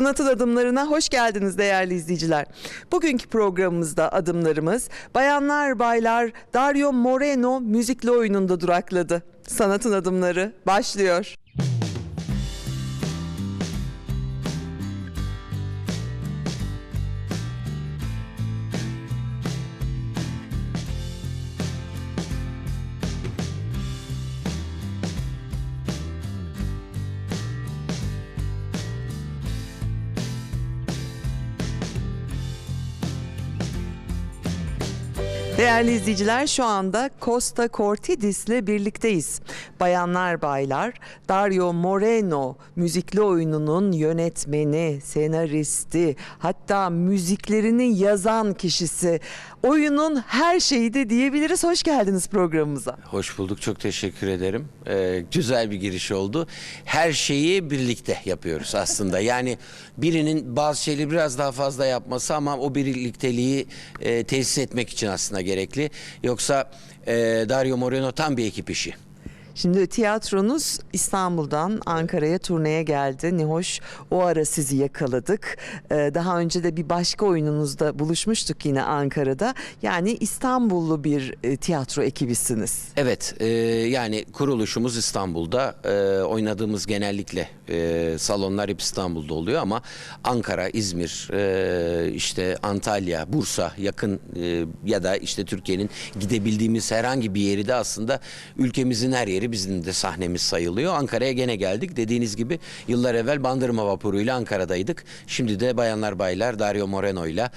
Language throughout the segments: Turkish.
Sanatın adımlarına hoş geldiniz değerli izleyiciler. Bugünkü programımızda adımlarımız Bayanlar Baylar Dario Moreno müzikli oyununda durakladı. Sanatın adımları başlıyor. Değerli izleyiciler şu anda Costa Cortidis ile birlikteyiz. Bayanlar Baylar Dario Moreno müzikli oyununun yönetmeni, senaristi hatta müziklerini yazan kişisi. Oyunun her şeyi de diyebiliriz. Hoş geldiniz programımıza. Hoş bulduk. Çok teşekkür ederim. Ee, güzel bir giriş oldu. Her şeyi birlikte yapıyoruz aslında. Yani birinin bazı şeyleri biraz daha fazla yapması ama o birlikteliği e, tesis etmek için aslında gerekli. Yoksa e, Dario Moreno tam bir ekip işi. Şimdi tiyatronuz İstanbul'dan Ankara'ya turneye geldi. Ne hoş o ara sizi yakaladık. Ee, daha önce de bir başka oyununuzda buluşmuştuk yine Ankara'da. Yani İstanbullu bir e, tiyatro ekibisiniz. Evet, e, yani kuruluşumuz İstanbul'da. E, oynadığımız genellikle e, salonlar hep İstanbul'da oluyor ama Ankara, İzmir, e, işte Antalya, Bursa yakın e, ya da işte Türkiye'nin gidebildiğimiz herhangi bir yeri de aslında ülkemizin her yeri bizim de sahnemiz sayılıyor. Ankara'ya gene geldik. Dediğiniz gibi yıllar evvel Bandırma vapuruyla Ankara'daydık. Şimdi de Bayanlar Baylar Dario Moreno'yla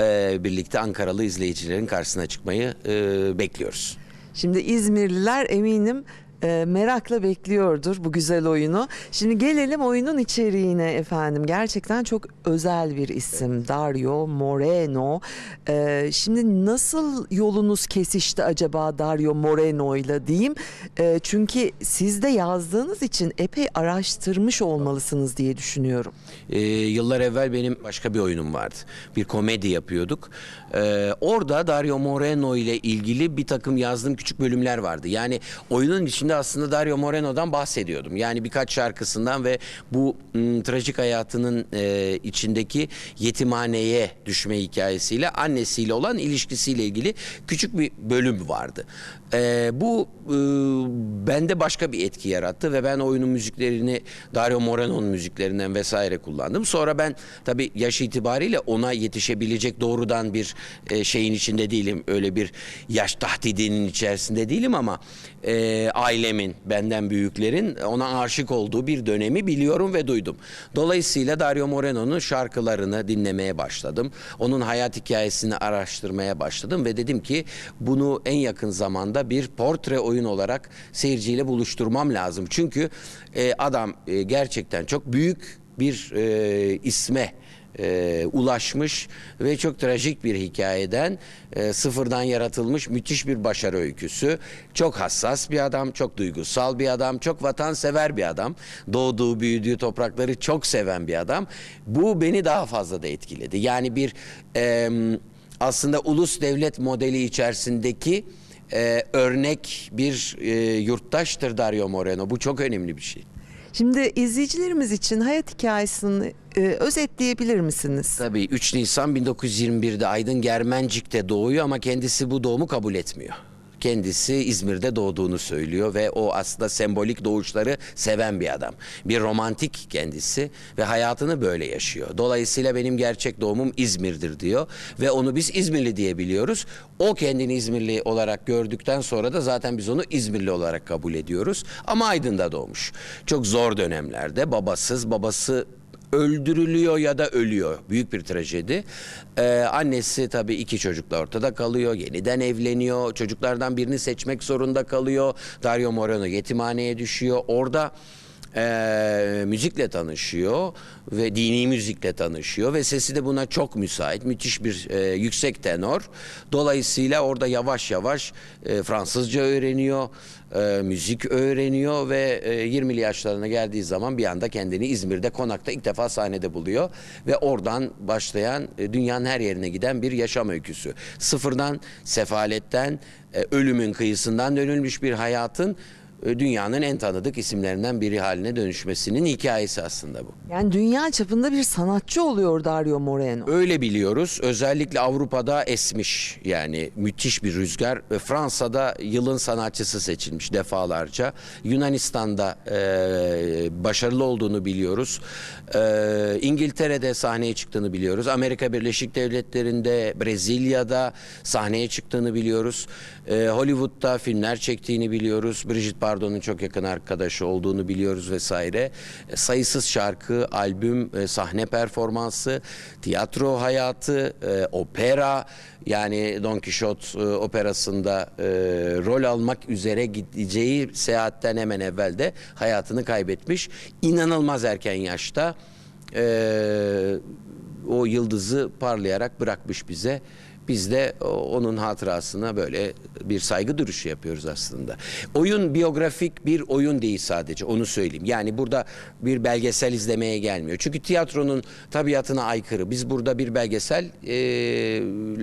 e, birlikte Ankaralı izleyicilerin karşısına çıkmayı e, bekliyoruz. Şimdi İzmirliler eminim e, merakla bekliyordur bu güzel oyunu. Şimdi gelelim oyunun içeriğine efendim. Gerçekten çok özel bir isim Dario Moreno. E, şimdi nasıl yolunuz kesişti acaba Dario Moreno ile diyeyim. E, çünkü siz de yazdığınız için epey araştırmış olmalısınız diye düşünüyorum. Ee, yıllar evvel benim başka bir oyunum vardı. Bir komedi yapıyorduk. Ee, orada Dario Moreno ile ilgili bir takım yazdığım küçük bölümler vardı. Yani oyunun içinde aslında Dario Moreno'dan bahsediyordum. Yani birkaç şarkısından ve bu m, trajik hayatının e, içindeki yetimhaneye düşme hikayesiyle annesiyle olan ilişkisiyle ilgili küçük bir bölüm vardı. Ee, bu e, bende başka bir etki yarattı ve ben oyunun müziklerini Dario Moreno'nun müziklerinden vesaire kullandım. Sonra ben tabii yaş itibariyle ona yetişebilecek doğrudan bir e, şeyin içinde değilim. Öyle bir yaş tahdidinin içerisinde değilim ama e, ailemin, benden büyüklerin ona aşık olduğu bir dönemi biliyorum ve duydum. Dolayısıyla Dario Moreno'nun şarkılarını dinlemeye başladım. Onun hayat hikayesini araştırmaya başladım ve dedim ki bunu en yakın zamanda bir portre oyun olarak seyirciyle buluşturmam lazım. Çünkü e, adam e, gerçekten çok büyük bir e, isme e, ulaşmış ve çok trajik bir hikayeden e, sıfırdan yaratılmış müthiş bir başarı öyküsü. Çok hassas bir adam, çok duygusal bir adam, çok vatansever bir adam. Doğduğu, büyüdüğü toprakları çok seven bir adam. Bu beni daha fazla da etkiledi. Yani bir e, aslında ulus devlet modeli içerisindeki e, örnek bir e, yurttaştır Dario Moreno. Bu çok önemli bir şey. Şimdi izleyicilerimiz için hayat hikayesini e, özetleyebilir misiniz? Tabii 3 Nisan 1921'de Aydın Germencik'te doğuyor ama kendisi bu doğumu kabul etmiyor. Kendisi İzmir'de doğduğunu söylüyor ve o aslında sembolik doğuşları seven bir adam. Bir romantik kendisi ve hayatını böyle yaşıyor. Dolayısıyla benim gerçek doğumum İzmir'dir diyor ve onu biz İzmirli diye biliyoruz. O kendini İzmirli olarak gördükten sonra da zaten biz onu İzmirli olarak kabul ediyoruz. Ama Aydın'da doğmuş. Çok zor dönemlerde babasız, babası öldürülüyor ya da ölüyor. Büyük bir trajedi. Ee, annesi tabii iki çocukla ortada kalıyor. Yeniden evleniyor. Çocuklardan birini seçmek zorunda kalıyor. Dario Moreno yetimhaneye düşüyor. Orada e, müzikle tanışıyor ve dini müzikle tanışıyor ve sesi de buna çok müsait. Müthiş bir e, yüksek tenor. Dolayısıyla orada yavaş yavaş e, Fransızca öğreniyor, e, müzik öğreniyor ve e, 20'li yaşlarına geldiği zaman bir anda kendini İzmir'de konakta ilk defa sahnede buluyor ve oradan başlayan e, dünyanın her yerine giden bir yaşam öyküsü. Sıfırdan, sefaletten, e, ölümün kıyısından dönülmüş bir hayatın dünyanın en tanıdık isimlerinden biri haline dönüşmesinin hikayesi aslında bu. Yani dünya çapında bir sanatçı oluyor Dario Moreno. Öyle biliyoruz. Özellikle Avrupa'da esmiş. Yani müthiş bir rüzgar. Ve Fransa'da yılın sanatçısı seçilmiş defalarca. Yunanistan'da e, başarılı olduğunu biliyoruz. E, İngiltere'de sahneye çıktığını biliyoruz. Amerika Birleşik Devletleri'nde, Brezilya'da sahneye çıktığını biliyoruz. E, Hollywood'da filmler çektiğini biliyoruz. Brigitte Bardot'un çok yakın arkadaşı olduğunu biliyoruz vesaire. E, sayısız şarkı, albüm, e, sahne performansı, tiyatro hayatı, e, opera yani Don e, operasında rol almak üzere gideceği seyahatten hemen evvel de hayatını kaybetmiş. İnanılmaz erken yaşta o yıldızı parlayarak bırakmış bize. Biz de o- onun hatırasına böyle bir saygı duruşu yapıyoruz aslında. Oyun biyografik bir oyun değil sadece onu söyleyeyim. Yani burada bir belgesel izlemeye gelmiyor. Çünkü tiyatronun tabiatına aykırı. Biz burada bir belgesel e,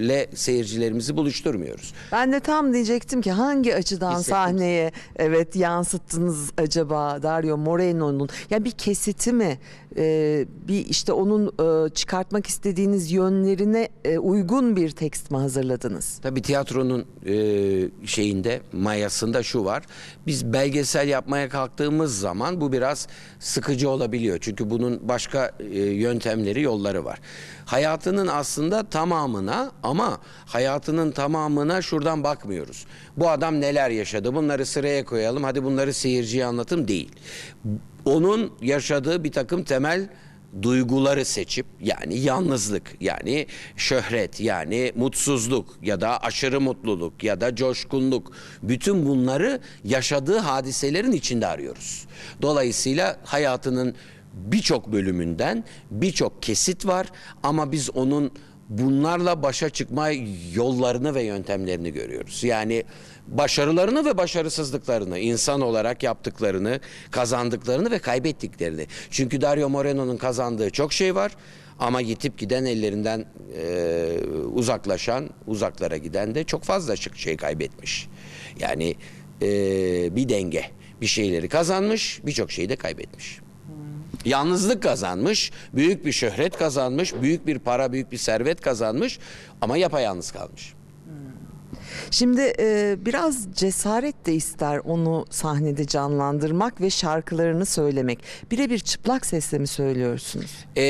le seyircilerimizi buluşturmuyoruz. Ben de tam diyecektim ki hangi açıdan Hissettim. sahneye evet yansıttınız acaba Dario Moreno'nun? Ya bir kesiti mi? Ee, bir işte onun e, çıkartmak istediğiniz yönlerine e, uygun bir tekst mi hazırladınız? Tabii tiyatronun e, şeyinde mayasında şu var. Biz belgesel yapmaya kalktığımız zaman bu biraz sıkıcı olabiliyor. Çünkü bunun başka e, yöntemleri, yolları var. Hayatının aslında tamamına ama hayatının tamamına şuradan bakmıyoruz. Bu adam neler yaşadı? Bunları sıraya koyalım. Hadi bunları seyirciye anlatım değil. Onun yaşadığı bir takım temel duyguları seçip yani yalnızlık yani şöhret yani mutsuzluk ya da aşırı mutluluk ya da coşkunluk bütün bunları yaşadığı hadiselerin içinde arıyoruz. Dolayısıyla hayatının birçok bölümünden birçok kesit var ama biz onun bunlarla başa çıkma yollarını ve yöntemlerini görüyoruz. Yani başarılarını ve başarısızlıklarını, insan olarak yaptıklarını, kazandıklarını ve kaybettiklerini. Çünkü Dario Moreno'nun kazandığı çok şey var ama yitip giden ellerinden e, uzaklaşan, uzaklara giden de çok fazla şey kaybetmiş. Yani e, bir denge, bir şeyleri kazanmış, birçok şeyi de kaybetmiş. Yalnızlık kazanmış, büyük bir şöhret kazanmış, büyük bir para, büyük bir servet kazanmış ama yapayalnız kalmış. Şimdi e, biraz cesaret de ister onu sahnede canlandırmak ve şarkılarını söylemek. Birebir çıplak sesle mi söylüyorsunuz? Ee,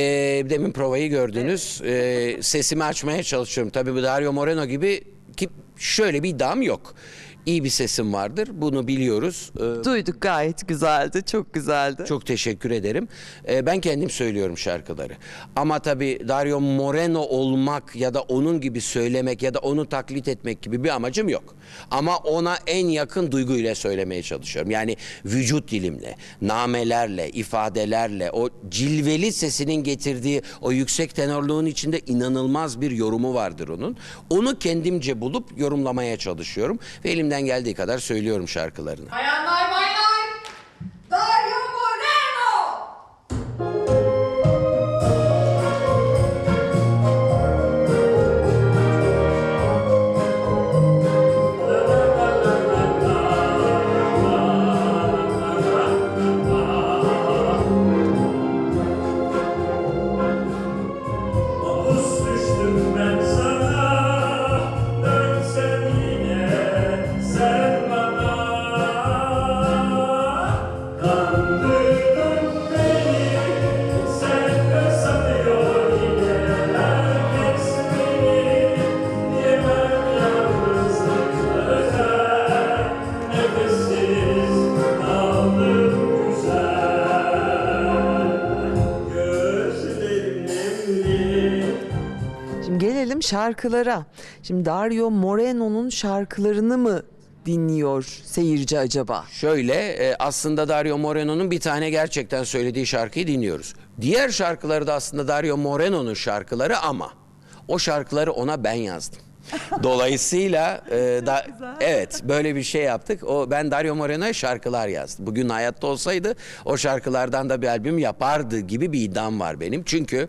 demin provayı gördünüz. Ee, sesimi açmaya çalışıyorum. Tabii bu Dario Moreno gibi ki şöyle bir iddiam yok. İyi bir sesim vardır. Bunu biliyoruz. Ee, Duyduk gayet güzeldi, çok güzeldi. Çok teşekkür ederim. Ee, ben kendim söylüyorum şarkıları. Ama tabii Dario Moreno olmak ya da onun gibi söylemek ya da onu taklit etmek gibi bir amacım yok. Ama ona en yakın duyguyla söylemeye çalışıyorum. Yani vücut dilimle, namelerle, ifadelerle, o cilveli sesinin getirdiği o yüksek tenorluğun içinde inanılmaz bir yorumu vardır onun. Onu kendimce bulup yorumlamaya çalışıyorum ve elimden geldiği kadar söylüyorum şarkılarını. Bayanlar baylar, Moreno! Şarkılara. Şimdi Dario Moreno'nun şarkılarını mı dinliyor seyirci acaba? Şöyle e, aslında Dario Moreno'nun bir tane gerçekten söylediği şarkıyı dinliyoruz. Diğer şarkıları da aslında Dario Moreno'nun şarkıları ama o şarkıları ona ben yazdım. Dolayısıyla e, da evet böyle bir şey yaptık. O ben Dario Moreno'ya şarkılar yazdım. Bugün hayatta olsaydı o şarkılardan da bir albüm yapardı gibi bir iddiam var benim. Çünkü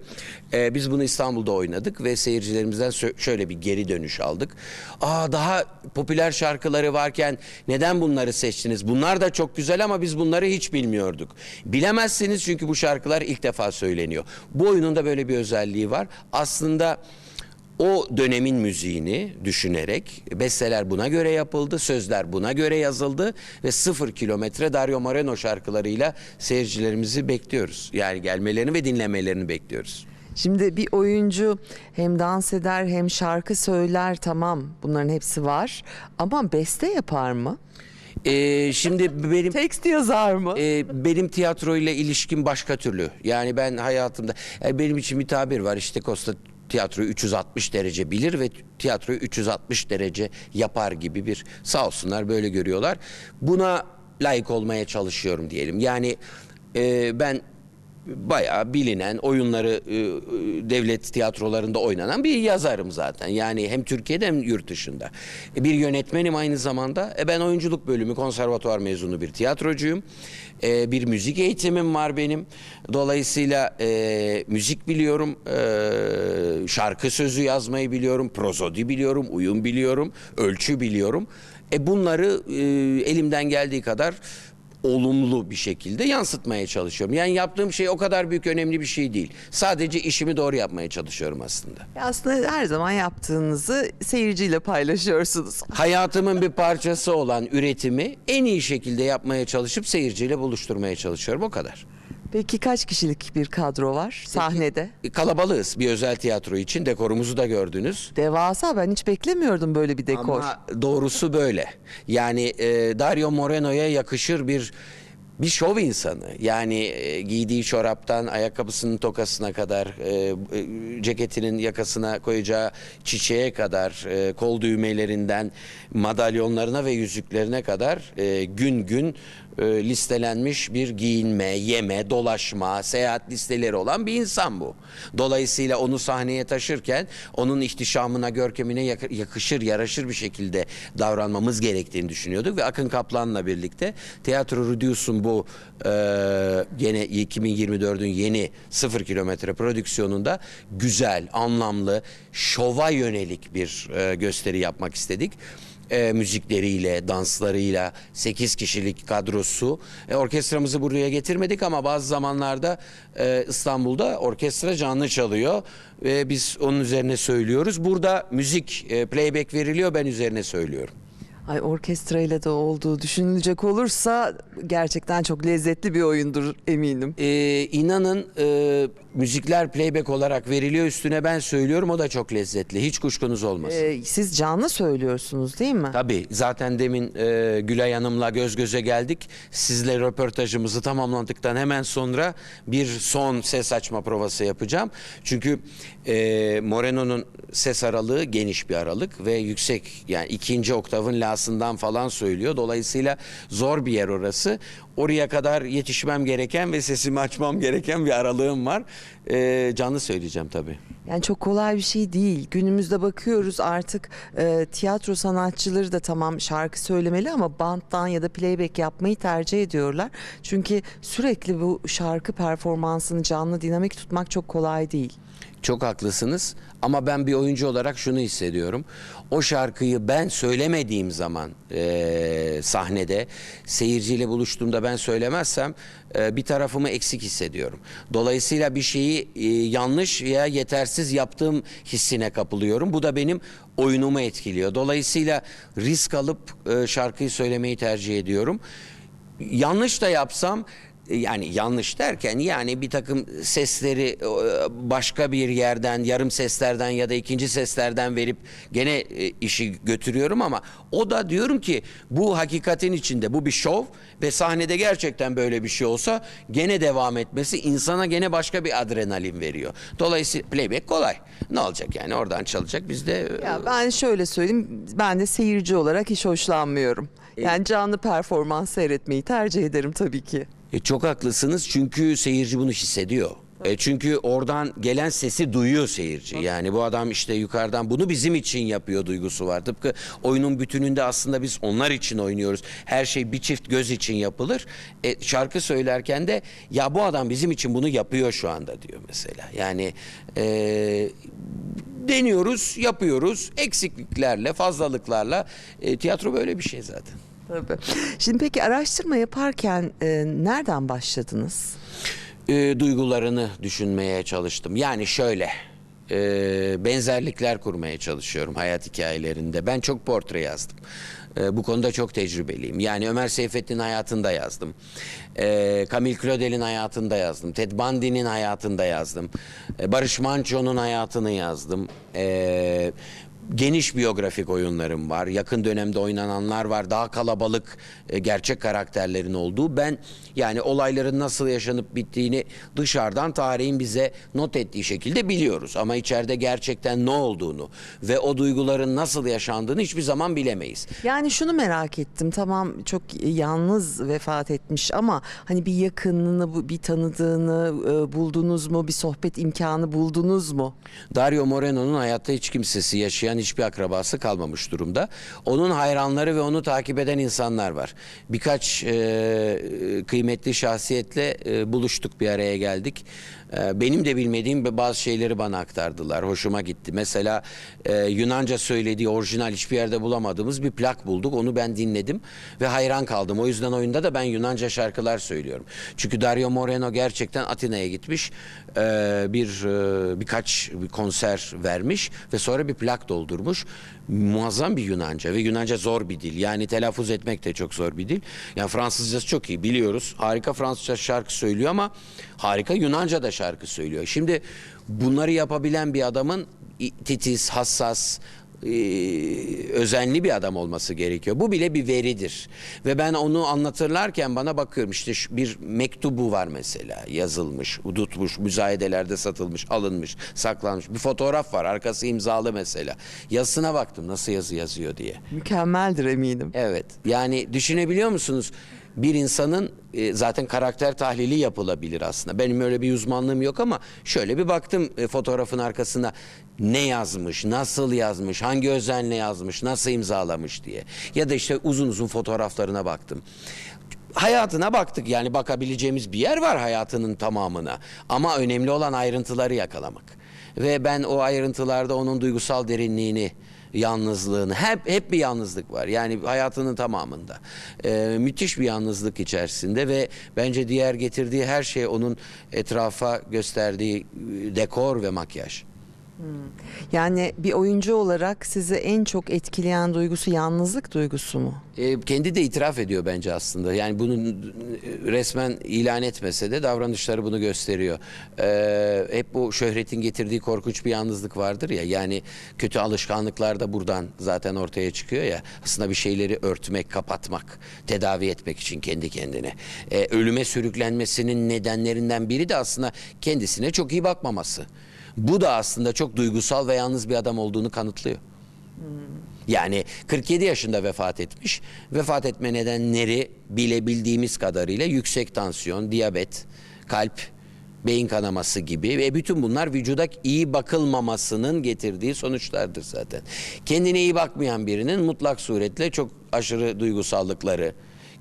e, biz bunu İstanbul'da oynadık ve seyircilerimizden şöyle bir geri dönüş aldık. Aa daha popüler şarkıları varken neden bunları seçtiniz? Bunlar da çok güzel ama biz bunları hiç bilmiyorduk. Bilemezsiniz çünkü bu şarkılar ilk defa söyleniyor. Bu oyunun da böyle bir özelliği var. Aslında o dönemin müziğini düşünerek besteler buna göre yapıldı, sözler buna göre yazıldı ve sıfır kilometre Dario Moreno şarkılarıyla seyircilerimizi bekliyoruz. Yani gelmelerini ve dinlemelerini bekliyoruz. Şimdi bir oyuncu hem dans eder hem şarkı söyler tamam bunların hepsi var ama beste yapar mı? Ee, şimdi benim Tekst yazar mı? Ee, benim tiyatro ile ilişkim başka türlü. Yani ben hayatımda yani benim için bir tabir var işte Costa tiyatroyu 360 derece bilir ve tiyatroyu 360 derece yapar gibi bir sağ olsunlar böyle görüyorlar. Buna layık olmaya çalışıyorum diyelim. Yani e, ben bayağı bilinen oyunları e, e, devlet tiyatrolarında oynanan bir yazarım zaten. Yani hem Türkiye'de hem yurt dışında. E, bir yönetmenim aynı zamanda. E, ben oyunculuk bölümü konservatuvar mezunu bir tiyatrocuyum. E, bir müzik eğitimim var benim. Dolayısıyla e, müzik biliyorum, e, şarkı sözü yazmayı biliyorum, prozodi biliyorum, uyum biliyorum, ölçü biliyorum. E, bunları e, elimden geldiği kadar olumlu bir şekilde yansıtmaya çalışıyorum. Yani yaptığım şey o kadar büyük önemli bir şey değil. Sadece işimi doğru yapmaya çalışıyorum aslında. Aslında her zaman yaptığınızı seyirciyle paylaşıyorsunuz. Hayatımın bir parçası olan üretimi en iyi şekilde yapmaya çalışıp seyirciyle buluşturmaya çalışıyorum o kadar. Peki kaç kişilik bir kadro var sahnede? Kalabalığız bir özel tiyatro için dekorumuzu da gördünüz. Devasa ben hiç beklemiyordum böyle bir dekor. Ama doğrusu böyle. Yani e, Dario Moreno'ya yakışır bir bir şov insanı. Yani e, giydiği çoraptan ayakkabısının tokasına kadar, e, e, ceketinin yakasına koyacağı çiçeğe kadar, e, kol düğmelerinden madalyonlarına ve yüzüklerine kadar e, gün gün e, listelenmiş bir giyinme, yeme, dolaşma, seyahat listeleri olan bir insan bu. Dolayısıyla onu sahneye taşırken onun ihtişamına, görkemine yak- yakışır, yaraşır bir şekilde davranmamız gerektiğini düşünüyorduk ve Akın Kaplan'la birlikte Tiyatro Rudius'un bu e, gene 2024'ün yeni sıfır kilometre prodüksiyonunda güzel, anlamlı, şova yönelik bir e, gösteri yapmak istedik e, müzikleriyle, danslarıyla 8 kişilik kadrosu. E, orkestramızı buraya getirmedik ama bazı zamanlarda e, İstanbul'da orkestra canlı çalıyor ve biz onun üzerine söylüyoruz. Burada müzik e, playback veriliyor ben üzerine söylüyorum. Ay orkestrayla da olduğu düşünülecek olursa gerçekten çok lezzetli bir oyundur eminim. E, inanın e, müzikler playback olarak veriliyor üstüne ben söylüyorum o da çok lezzetli. Hiç kuşkunuz olmasın. Ee, siz canlı söylüyorsunuz değil mi? Tabii zaten demin e, Gülay Hanım'la göz göze geldik. Sizle röportajımızı tamamladıktan hemen sonra bir son ses açma provası yapacağım. Çünkü e, Moreno'nun ses aralığı geniş bir aralık ve yüksek yani ikinci oktavın lasından falan söylüyor. Dolayısıyla zor bir yer orası. Oraya kadar yetişmem gereken ve sesimi açmam gereken bir aralığım var. E, canlı söyleyeceğim tabii. Yani çok kolay bir şey değil. Günümüzde bakıyoruz artık e, tiyatro sanatçıları da tamam şarkı söylemeli ama banttan ya da playback yapmayı tercih ediyorlar. Çünkü sürekli bu şarkı performansını canlı dinamik tutmak çok kolay değil. Çok haklısınız ama ben bir oyuncu olarak şunu hissediyorum. O şarkıyı ben söylemediğim zaman eee, sahnede seyirciyle buluştuğumda ben söylemezsem eee, bir tarafımı eksik hissediyorum. Dolayısıyla bir şeyi eee, yanlış veya yetersiz yaptığım hissine kapılıyorum. Bu da benim oyunumu etkiliyor. Dolayısıyla risk alıp eee, şarkıyı söylemeyi tercih ediyorum. Yanlış da yapsam e, yani yanlış derken yani bir takım sesleri e, başka bir yerden yarım seslerden ya da ikinci seslerden verip gene e, işi götürüyorum ama o da diyorum ki bu hakikatin içinde bu bir şov ve sahnede gerçekten böyle bir şey olsa gene devam etmesi insana gene başka bir adrenalin veriyor. Dolayısıyla playback kolay. Ne olacak yani oradan çalacak biz de Ya ben şöyle söyleyeyim ben de seyirci olarak hiç hoşlanmıyorum. Yani canlı performans seyretmeyi tercih ederim tabii ki. E, çok haklısınız çünkü seyirci bunu hissediyor. E çünkü oradan gelen sesi duyuyor seyirci. Yani bu adam işte yukarıdan bunu bizim için yapıyor duygusu var. Tıpkı oyunun bütününde aslında biz onlar için oynuyoruz. Her şey bir çift göz için yapılır. E, şarkı söylerken de ya bu adam bizim için bunu yapıyor şu anda diyor mesela. Yani e, deniyoruz, yapıyoruz. Eksikliklerle, fazlalıklarla. E, tiyatro böyle bir şey zaten. Tabii. Şimdi peki araştırma yaparken e, nereden başladınız? e, duygularını düşünmeye çalıştım. Yani şöyle e, benzerlikler kurmaya çalışıyorum hayat hikayelerinde. Ben çok portre yazdım. E, bu konuda çok tecrübeliyim. Yani Ömer Seyfettin hayatında yazdım. E, Camille Claudel'in hayatında yazdım. Ted Bundy'nin hayatında yazdım. E, Barış Manço'nun hayatını yazdım. E, geniş biyografik oyunlarım var. Yakın dönemde oynananlar var. Daha kalabalık e, gerçek karakterlerin olduğu. Ben yani olayların nasıl yaşanıp bittiğini dışarıdan tarihin bize not ettiği şekilde biliyoruz. Ama içeride gerçekten ne olduğunu ve o duyguların nasıl yaşandığını hiçbir zaman bilemeyiz. Yani şunu merak ettim. Tamam çok yalnız vefat etmiş ama hani bir yakınını, bir tanıdığını e, buldunuz mu? Bir sohbet imkanı buldunuz mu? Dario Moreno'nun hayatta hiç kimsesi yaşayan hiçbir akrabası kalmamış durumda. Onun hayranları ve onu takip eden insanlar var. Birkaç e, kıymetli şahsiyetle e, buluştuk bir araya geldik. E, benim de bilmediğim bazı şeyleri bana aktardılar. Hoşuma gitti. Mesela e, Yunanca söylediği orijinal hiçbir yerde bulamadığımız bir plak bulduk. Onu ben dinledim ve hayran kaldım. O yüzden oyunda da ben Yunanca şarkılar söylüyorum. Çünkü Dario Moreno gerçekten Atina'ya gitmiş. e, bir e, birkaç bir konser vermiş ve sonra bir plak doldurmuş. Muazzam bir Yunanca ve Yunanca zor bir dil. Yani telaffuz etmek de çok zor bir dil. Yani Fransızcası çok iyi biliyoruz. Harika Fransızca şarkı söylüyor ama harika Yunanca da şarkı söylüyor. Şimdi bunları yapabilen bir adamın titiz, hassas, özenli bir adam olması gerekiyor. Bu bile bir veridir. Ve ben onu anlatırlarken bana bakıyorum işte bir mektubu var mesela yazılmış, tutmuş, müzayedelerde satılmış, alınmış, saklanmış. Bir fotoğraf var arkası imzalı mesela. Yazısına baktım nasıl yazı yazıyor diye. Mükemmeldir eminim. Evet. Yani düşünebiliyor musunuz? Bir insanın e, zaten karakter tahlili yapılabilir aslında. Benim öyle bir uzmanlığım yok ama şöyle bir baktım e, fotoğrafın arkasına ne yazmış, nasıl yazmış, hangi özenle yazmış, nasıl imzalamış diye. Ya da işte uzun uzun fotoğraflarına baktım. Hayatına baktık yani bakabileceğimiz bir yer var hayatının tamamına. Ama önemli olan ayrıntıları yakalamak. Ve ben o ayrıntılarda onun duygusal derinliğini yalnızlığını hep hep bir yalnızlık var. Yani hayatının tamamında. Ee, müthiş bir yalnızlık içerisinde ve bence diğer getirdiği her şey onun etrafa gösterdiği e, dekor ve makyaj. Yani bir oyuncu olarak sizi en çok etkileyen duygusu yalnızlık duygusu mu? E, kendi de itiraf ediyor bence aslında. Yani bunu e, resmen ilan etmese de davranışları bunu gösteriyor. E, hep bu şöhretin getirdiği korkunç bir yalnızlık vardır ya. Yani kötü alışkanlıklar da buradan zaten ortaya çıkıyor ya. Aslında bir şeyleri örtmek, kapatmak, tedavi etmek için kendi kendine. E, ölüme sürüklenmesinin nedenlerinden biri de aslında kendisine çok iyi bakmaması. Bu da aslında çok duygusal ve yalnız bir adam olduğunu kanıtlıyor. Yani 47 yaşında vefat etmiş. Vefat etme nedenleri bilebildiğimiz kadarıyla yüksek tansiyon, diyabet, kalp, beyin kanaması gibi ve bütün bunlar vücuda iyi bakılmamasının getirdiği sonuçlardır zaten. Kendine iyi bakmayan birinin mutlak suretle çok aşırı duygusallıkları,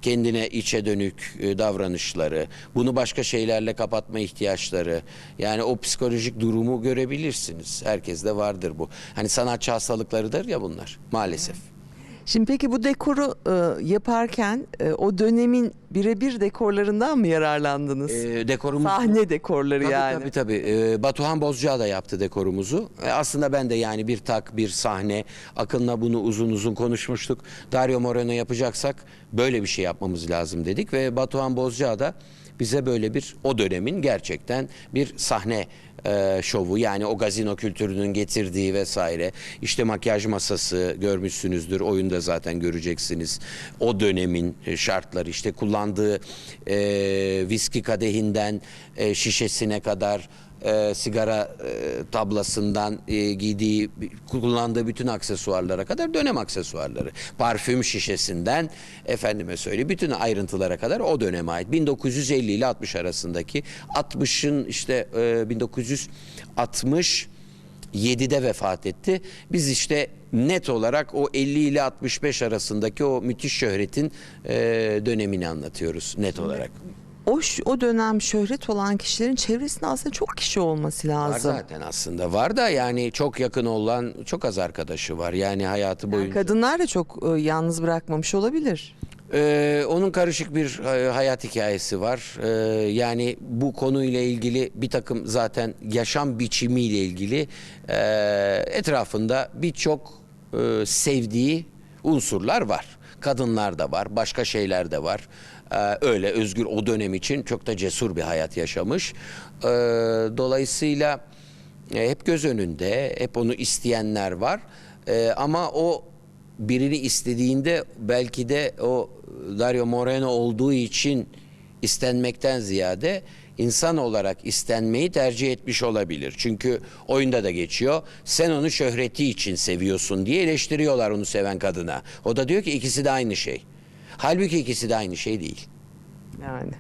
kendine içe dönük e, davranışları, bunu başka şeylerle kapatma ihtiyaçları, yani o psikolojik durumu görebilirsiniz. Herkeste vardır bu. Hani sanatçı hastalıklarıdır ya bunlar maalesef. Şimdi peki bu dekoru e, yaparken e, o dönemin birebir dekorlarından mı yararlandınız? E, dekorumuz Sahne dekorları Tabii, yani. Tabii tabii. Ee, Batuhan Bozca da yaptı dekorumuzu. E, aslında ben de yani bir tak, bir sahne. Akın'la bunu uzun uzun konuşmuştuk. Dario Moreno yapacaksak böyle bir şey yapmamız lazım dedik. Ve Batuhan Bozca da bize böyle bir o dönemin gerçekten bir sahne e, şovu. Yani o gazino kültürünün getirdiği vesaire. İşte makyaj masası görmüşsünüzdür. Oyunda zaten göreceksiniz. O dönemin e, şartları. İşte kullandığı e, viski kadehinden e, şişesine kadar e, sigara e, tablasından e, giydiği, kullandığı bütün aksesuarlara kadar dönem aksesuarları. Parfüm şişesinden efendime söyleyeyim bütün ayrıntılara kadar o döneme ait. 1950 ile 60 arasındaki 60'ın işte e, 1960 7'de vefat etti. Biz işte net olarak o 50 ile 65 arasındaki o müthiş şöhretin e, dönemini anlatıyoruz net olarak. O, o dönem şöhret olan kişilerin çevresinde aslında çok kişi olması Var lazım. zaten aslında var da yani çok yakın olan çok az arkadaşı var. Yani hayatı boyunca. Kadınlar da çok e, yalnız bırakmamış olabilir. Ee, onun karışık bir hayat hikayesi var. Ee, yani bu konuyla ilgili bir takım zaten yaşam biçimiyle ilgili e, etrafında birçok e, sevdiği unsurlar var. Kadınlar da var, başka şeyler de var. Ee, öyle Özgür o dönem için çok da cesur bir hayat yaşamış. Ee, dolayısıyla e, hep göz önünde, hep onu isteyenler var. Ee, ama o birini istediğinde belki de o Dario Moreno olduğu için istenmekten ziyade insan olarak istenmeyi tercih etmiş olabilir. Çünkü oyunda da geçiyor. Sen onu şöhreti için seviyorsun diye eleştiriyorlar onu seven kadına. O da diyor ki ikisi de aynı şey. Halbuki ikisi de aynı şey değil. Yani.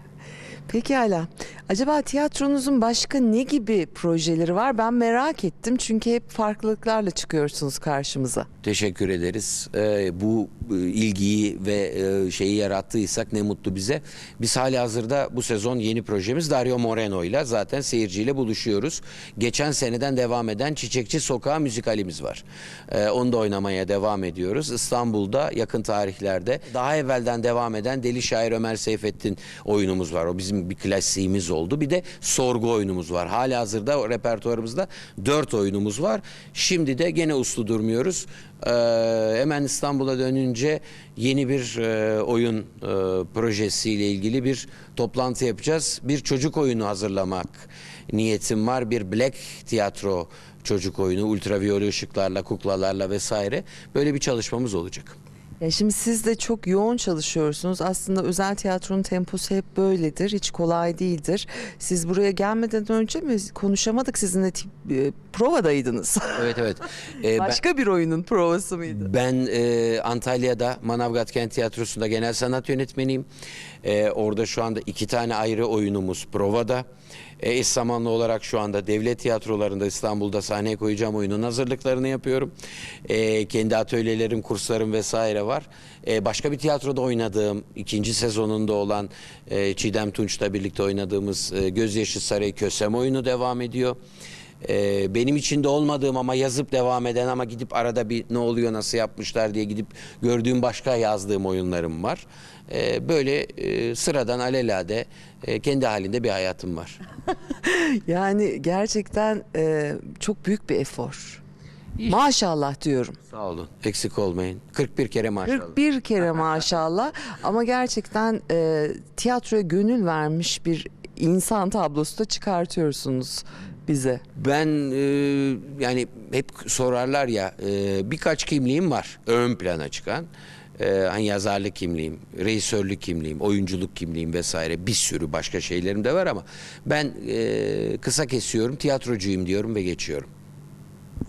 Peki hala. Acaba tiyatronuzun başka ne gibi projeleri var? Ben merak ettim çünkü hep farklılıklarla çıkıyorsunuz karşımıza. Teşekkür ederiz. Ee, bu e, ilgiyi ve e, şeyi yarattıysak ne mutlu bize. Biz hali hazırda bu sezon yeni projemiz Dario Moreno ile zaten seyirciyle buluşuyoruz. Geçen seneden devam eden Çiçekçi Sokağı müzikalimiz var. Ee, onu da oynamaya devam ediyoruz. İstanbul'da yakın tarihlerde daha evvelden devam eden Deli Şair Ömer Seyfettin oyunumuz var. O bizim bir klasiğimiz oldu. Bir de sorgu oyunumuz var. Hali hazırda repertuarımızda dört oyunumuz var. Şimdi de gene uslu durmuyoruz. Ee, hemen İstanbul'a dönünce yeni bir e, oyun e, projesiyle ilgili bir toplantı yapacağız. Bir çocuk oyunu hazırlamak niyetim var. Bir black tiyatro çocuk oyunu ultraviyole ışıklarla, kuklalarla vesaire böyle bir çalışmamız olacak. Ya şimdi siz de çok yoğun çalışıyorsunuz. Aslında özel tiyatronun temposu hep böyledir. Hiç kolay değildir. Siz buraya gelmeden önce mi konuşamadık sizinle tip- e, provadaydınız. Evet evet. Ee, ben- Başka bir oyunun provası mıydı? Ben e, Antalya'da Manavgat Kent Tiyatrosu'nda genel sanat yönetmeniyim. E, orada şu anda iki tane ayrı oyunumuz provada. E, eş zamanlı olarak şu anda devlet tiyatrolarında İstanbul'da sahneye koyacağım oyunun hazırlıklarını yapıyorum. E, kendi atölyelerim, kurslarım vesaire var. E, başka bir tiyatroda oynadığım, ikinci sezonunda olan e, Çiğdem Tunç'la birlikte oynadığımız e, Gözyaşı Sarayı Kösem oyunu devam ediyor. Ee, benim içinde olmadığım ama yazıp devam eden ama gidip arada bir ne oluyor nasıl yapmışlar diye gidip gördüğüm başka yazdığım oyunlarım var. Ee, böyle e, sıradan alelade e, kendi halinde bir hayatım var. Yani gerçekten e, çok büyük bir efor. Maşallah diyorum. Sağ olun. Eksik olmayın. 41 kere maşallah. 41 kere maşallah ama gerçekten e, tiyatroya gönül vermiş bir insan tablosu da çıkartıyorsunuz bize. Ben e, yani hep sorarlar ya e, birkaç kimliğim var ön plana çıkan. E, hani yazarlık kimliğim, rejisörlük kimliğim, oyunculuk kimliğim vesaire bir sürü başka şeylerim de var ama ben e, kısa kesiyorum, tiyatrocuyum diyorum ve geçiyorum.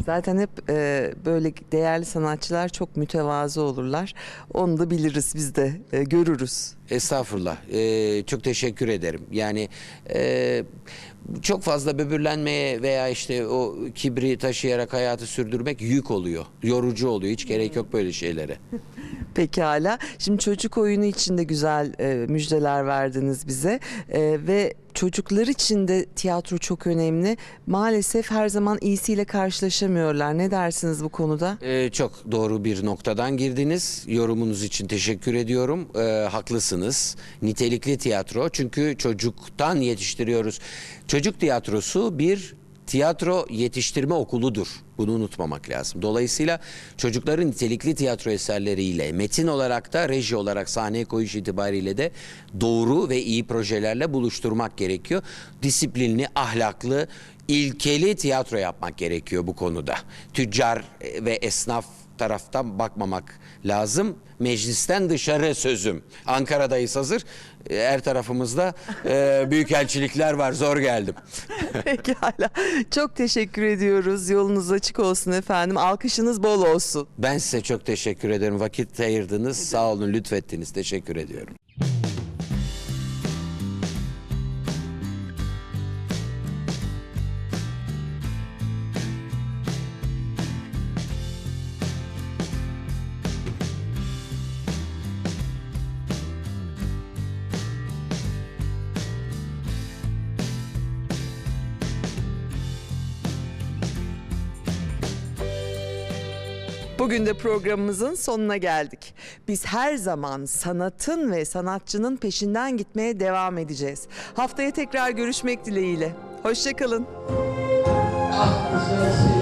Zaten hep e, böyle değerli sanatçılar çok mütevazı olurlar. Onu da biliriz biz de e, görürüz. Estağfurullah. Ee, çok teşekkür ederim. Yani e, çok fazla böbürlenmeye veya işte o kibri taşıyarak hayatı sürdürmek yük oluyor. Yorucu oluyor. Hiç gerek yok böyle şeylere. Pekala. Şimdi çocuk oyunu için de güzel e, müjdeler verdiniz bize E, ve çocuklar için de tiyatro çok önemli. Maalesef her zaman iyisiyle karşılaşamıyorlar. Ne dersiniz bu konuda? Ee, çok doğru bir noktadan girdiniz. Yorumunuz için teşekkür ediyorum. Ee, haklısınız. Nitelikli tiyatro çünkü çocuktan yetiştiriyoruz. Çocuk tiyatrosu bir tiyatro yetiştirme okuludur. Bunu unutmamak lazım. Dolayısıyla çocukların nitelikli tiyatro eserleriyle metin olarak da reji olarak sahneye koyuş itibariyle de doğru ve iyi projelerle buluşturmak gerekiyor. Disiplinli, ahlaklı, ilkeli tiyatro yapmak gerekiyor bu konuda. Tüccar ve esnaf taraftan bakmamak lazım. Meclisten dışarı sözüm. Ankara'dayız hazır. E, Her tarafımızda e, büyükelçilikler var. Zor geldim. Pekala. Çok teşekkür ediyoruz. Yolunuz açık olsun efendim. Alkışınız bol olsun. Ben size çok teşekkür ederim. Vakit ayırdınız. Sağ olun, lütfettiniz. Teşekkür ediyorum. Bugün de programımızın sonuna geldik. Biz her zaman sanatın ve sanatçının peşinden gitmeye devam edeceğiz. Haftaya tekrar görüşmek dileğiyle. Hoşçakalın. Ah güzel